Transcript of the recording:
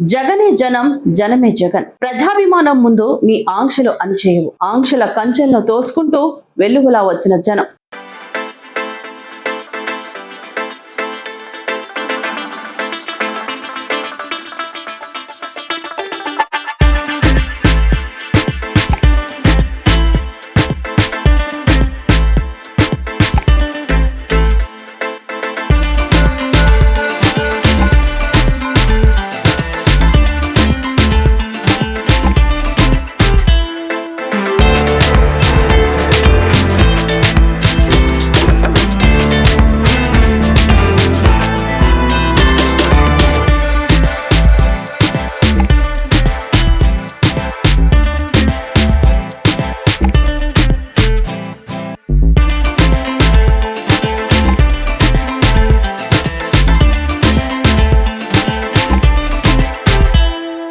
జగనే జనం జనమే జగన్. ప్రజాభిమానం ముందు మీ ఆంక్షలు అనిచేయవు ఆంక్షల కంచెలను తోసుకుంటూ వెలుగులా వచ్చిన జనం.